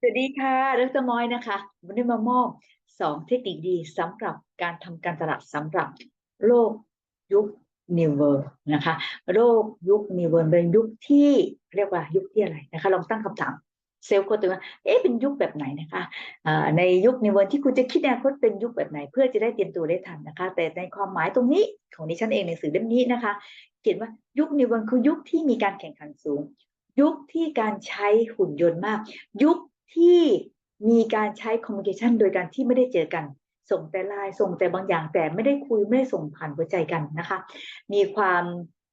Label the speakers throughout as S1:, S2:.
S1: สวัสดีค่ะดรมอยนะคะวันนี้มามอบสองเทคนิคดีสำหรับการทำการตลาดสำหรับโลกยุค New World นะคะ โลกยุค New World เป็นยุคที่เรียกว่ายุคที่อะไรนะคะ ลองตั้งคำถามเซลล์คนตัวเอ๊ะเป็นยุคแบบไหนนะคะในยุค New World ที่คุณจะคิดอนาคตเป็นยุคแบบไหน เพื่อจะได้เตรียมตัวได้ทันนะคะ แต่ในความหมายตรงนี้ของดิฉันเองในสื่อเล่มนี้นะคะ เขียนว่ายุค New World คือยุคที่มีการแข่งขันสูง ยุคที่การใช้หุ่นยนต์มาก ยุค ที่มีการใช้คอมมูนิเคชันโดยการที่ไม่ได้เจอกัน ส่งแต่ไลน์ส่งแต่บางอย่างแต่ไม่ได้คุยไม่ได้ส่งผ่านหัวใจกันนะคะ มีความ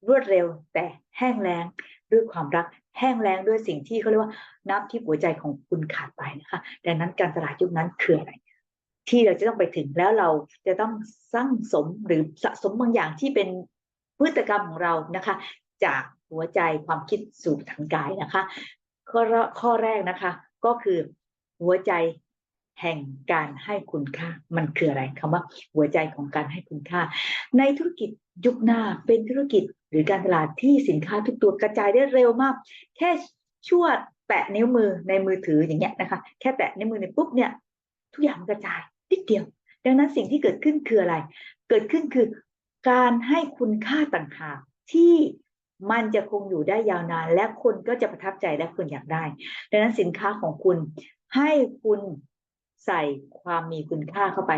S1: รวดเร็วแต่แห้งแล้งด้วยความรักแห้งแล้งด้วยสิ่งที่เขาเรียกว่าน้ำที่หัวใจของคุณขาดไปนะคะดังนั้นการตลาดยุคนั้นคืออะไรที่เราจะต้องไปถึงแล้วเราจะต้องสร้างสมหรือสะสมบางอย่างที่เป็นพฤติกรรมของเรานะคะ จากหัวใจความคิดสู่ทางกายนะคะ ข้อข้อแรกนะคะ ก็คือหัวใจแห่งการให้คุณค่า มันคืออะไรคำว่า หัวใจของการให้คุณค่า ในธุรกิจยุคหน้าเป็นธุรกิจหรือการตลาดที่สินค้าทุกตัวกระจายได้เร็วมาก แค่ชั่วแตะนิ้วมือในมือถืออย่างเงี้ยนะคะ แค่แตะนิ้วมือในปุ๊บเนี่ย ทุกอย่างกระจายนิดเดียว ดังนั้นสิ่งที่เกิดขึ้นคืออะไร เกิดขึ้นคือ การให้คุณค่าต่างหากที่ มันจะคงอยู่ได้ยาวนาน และคนก็จะประทับใจและคนอยากได้ ดังนั้นสินค้าของคุณให้คุณใส่ความมีคุณค่าเข้าไป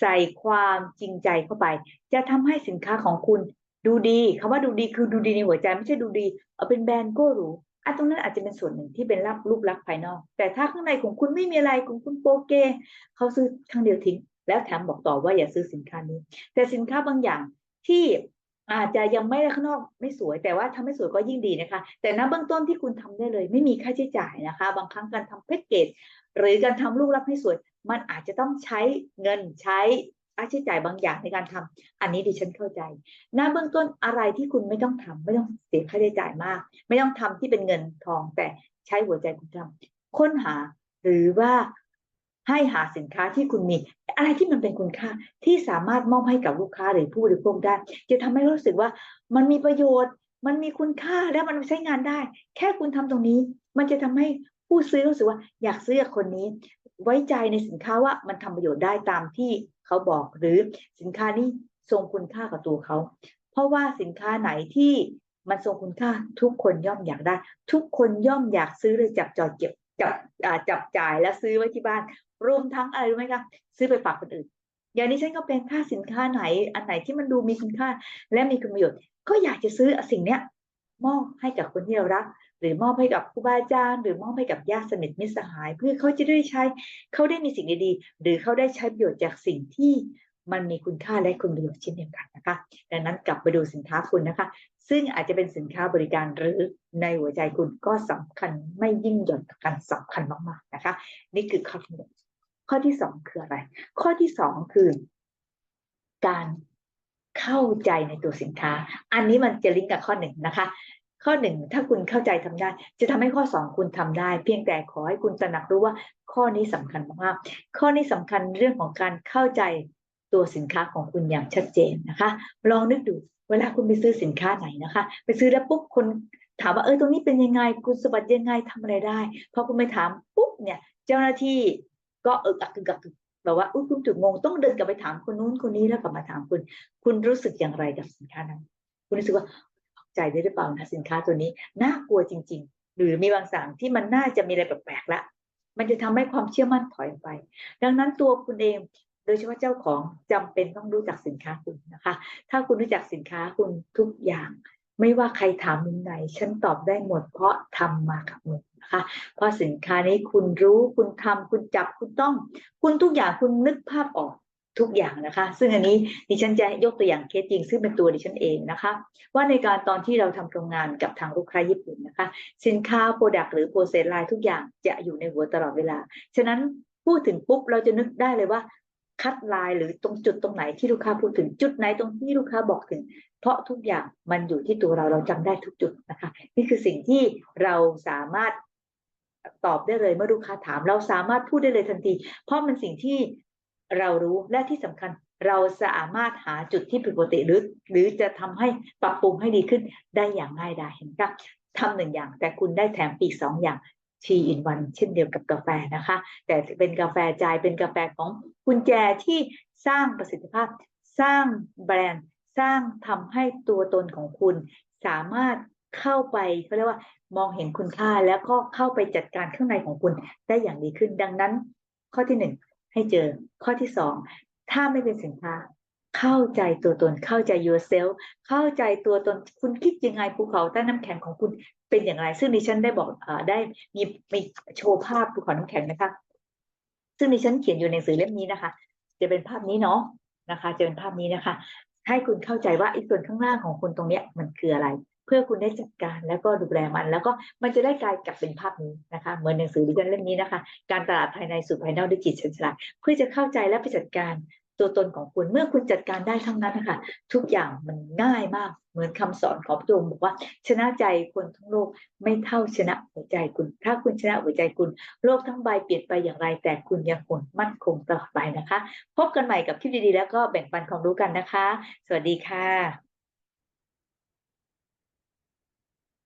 S1: ใส่ความจริงใจเข้าไป จะทำให้สินค้าของคุณดูดีคำว่าดูดีคือดูดีในหัวใจ ไม่ใช่ดูดี เอาเป็นแบรนด์ก็หรูอันตรงนั้นอาจจะเป็นส่วนหนึ่งที่เป็นรับรูปลักษณ์ภายนอก แต่ถ้าข้างในของคุณไม่มีอะไรของคุณโปเกเขาซื้อครั้งเดียวทิ้ง แล้วแถมบอกต่อว่าอย่าซื้อสินค้านี้ แต่สินค้าบางอย่างที่ อาจจะยังไม่ข้างนอกไม่สวย แต่ว่าทำให้สวยก็ยิ่งดีนะคะ แต่ณเบื้องต้นที่คุณทำได้เลย ไม่มีค่าใช้จ่ายนะคะ บางครั้งการทำแพ็กเกจหรือการทำรูปลักษณ์ให้สวย มันอาจจะต้องใช้เงินใช้ค่าใช้จ่ายบางอย่างในการทำอันนี้ดิฉันเข้าใจณเบื้องต้นอะไรที่คุณไม่ต้องทำไม่ต้องเสียค่าใช้จ่ายมาก ไม่ต้องทำที่เป็นเงินทองแต่ใช้หัวใจคุณทำค้นหา หรือว่า ให้หาสินค้าที่คุณมี อะไรที่มันเป็นคุณค่าที่สามารถมอบให้กับลูกค้าหรือผู้บริโภคได้ จะทำให้รู้สึกว่ามันมีประโยชน์ มันมีคุณค่าและมันใช้งานได้ แค่คุณทำตรงนี้ มันจะทำให้ผู้ซื้อรู้สึกว่าอยากซื้อกับคนนี้ ไว้ใจในสินค้าว่ามันทำประโยชน์ได้ตามที่เขาบอกหรือสินค้านี้ทรงคุณค่ากับตัวเขา เพราะว่าสินค้าไหนที่มันทรงคุณค่าทุกคนย่อมอยากได้ ทุกคนย่อมอยากซื้อเลยจับจอดเก็บจับจับจ่ายและซื้อไว้ที่บ้าน รวมทั้งอะไรรู้ไหมคะซื้อไปฝากคนอื่น อย่างนี้ฉันก็เป็นค่าสินค้าไหน อันไหนที่มันดูมีคุณค่า และมีคุณประโยชน์ ก็อยากจะซื้อสิ่งเนี้ยมอบให้กับคนที่เรารัก หรือมอบให้กับครูบาอาจารย์หรือมอบให้กับญาติสนิทมิตรสหาย เพื่อเขาจะได้ใช้เขาได้มีสิ่งดีๆหรือเขาได้ใช้ประโยชน์จากสิ่งที่มันมีคุณค่าและคุณประโยชน์เช่นเดียวกันนะคะ ดังนั้นกลับไปดูสินค้าคุณนะคะ ซึ่งอาจจะเป็นสินค้าบริการหรือในหัวใจคุณก็สำคัญไม่ยิ่งหย่อนกันสำคัญมากๆนะคะ นี่คือข้อที่หนึ่ง ข้อที่สองคืออะไร ข้อที่สองคือ การเข้าใจในตัวสินค้า อันนี้มันจะลิงก์กับข้อหนึ่งนะคะ ข้อหนึ่งถ้าคุณเข้าใจทำได้ จะทำให้ข้อสองคุณทำได้ เพียงแต่ขอให้คุณตระหนักรู้ว่าข้อนี้สำคัญมากข้อนี้สำคัญเรื่องของการเข้าใจตัวสินค้าของคุณอย่างชัดเจนนะคะ ลองนึกดูเวลาคุณไปซื้อสินค้าไหนนะคะ ไปซื้อแล้วปุ๊บคนถามว่าเออตรงนี้เป็นยังไงคุณสบัดยังไงทำอะไรได้พอคุณไปถามปุ๊บเนี่ย เจ้าหน้าที่ ก็เออกักกึกกักแบบว่าอุ้ยคุณถึงงงต้องเดินกลับไปถามคนนู้นคนนี้แล้วกลับมาถามคุณ คุณรู้สึกอย่างไรกับสินค้านั้น คุณรู้สึกว่าใจได้หรือเปล่านะสินค้าตัวนี้น่ากลัวจริง ๆ หรือมีบางสั่งที่มันน่าจะมีอะไรแปลกๆละมันจะทำให้ความเชื่อมั่นถอยไป ดังนั้นตัวคุณเอง โดยเฉพาะเจ้าของจำเป็นต้องรู้จักสินค้าคุณนะคะ ถ้าคุณรู้จักสินค้าคุณทุกอย่าง ไม่ว่าใครถามมุมไหน ฉันตอบได้หมด เพราะทำมากับมือนะคะเพราะสินค้านี้คุณรู้คุณทำคุณจับคุณต้อง คุณทุกอย่างคุณนึกภาพออกทุกอย่างนะคะ ซึ่งอันนี้ดิฉันจะยกตัวอย่างเคสจริง ซึ่งเป็นตัวดิฉันเองนะคะ ว่าในการตอนที่เราทำโรงงานกับทางลูกค้าญี่ปุ่นนะคะ สินค้าโปรดักต์หรือโปรเซสไลน์ทุกอย่างจะอยู่ในหัวตลอดเวลา ฉะนั้นพูดถึงปุ๊บเราจะนึกได้เลยว่าคัดลายหรือตรงจุดตรงไหนที่ลูกค้าพูดถึงจุดไหนตรงที่ลูกค้าบอกถึง เพราะทุกอย่างมันอยู่ที่ตัวเราเราจำได้ทุกจุดนะคะ นี่คือสิ่งที่เราสามารถตอบได้เลยเมื่อลูกค้าถาม เราสามารถพูดได้เลยทันที เพราะมันสิ่งที่เรารู้และที่สำคัญเราสามารถหาจุดที่ผิดปกติหรือ หรือจะทำให้ปรับปรุงให้ดีขึ้นได้อย่างง่ายดายเห็นครับทำหนึ่งอย่าง แต่คุณได้แถมปีกสองอย่างทีอินวันเช่นเดียวกับกาแฟนะคะ แต่เป็นกาแฟใจเป็นกาแฟของกุญแจที่สร้างประสิทธิภาพ สร้างแบรนด์ สร้างทำให้ตัวตนของคุณ สามารถเข้าไปเขาเรียกว่ามองเห็นคุณค่าแล้วก็เข้าไปจัดการข้างในของคุณได้อย่างดีขึ้น ดังนั้น ข้อที่หนึ่งให้เจอ ข้อที่สองถ้าไม่เป็นสินค้า เข้าใจตัวตนเข้าใจ yourself เข้าใจตัวตนคุณคิดยังไงภูเขาใต้น้ำแข็งของคุณเป็นอย่างไร ซึ่งดิฉันได้บอกอได้มีมีโชว์ภาพภูเขาน้ำแข็งนะคะ ซึ่งดิฉันเขียนอยู่ในสือเล่มนี้นะคะ จะเป็นภาพนี้เนาะนะคะ จะเป็นภาพนี้นะคะ ให้คุณเข้าใจว่าไอ้ส่วนข้างล่างของคุณตรงเนี้ยมันคืออะไร เพื่อคุณได้จัดการแล้วก็ดูแลมัน แล้วก็มันจะได้กลายกลับเป็นภาพนี้นะคะเหมือนหนังสือดิจิทัลเล่มนี้นะคะ การตลาดภายในสู่ภายนอกด้วยจิตฉลาดเพื่อจะเข้าใจและไปจัดการ ตัวตนของคุณ เมื่อคุณจัดการได้ทั้งนั้นนะคะทุกอย่างมันง่ายมาก เหมือนคำสอนของพระองค์บอกว่า ชนะใจคนทั้งโลกไม่เท่าชนะหัวใจคุณ ถ้าคุณชนะหัวใจคุณ โลกทั้งใบเปลี่ยนไปอย่างไร แต่คุณยังคงมั่นคงตลอดไปนะคะ พบกันใหม่กับคลิปดีๆ แล้วก็แบ่งปันความรู้กันนะคะ สวัสดีค่ะ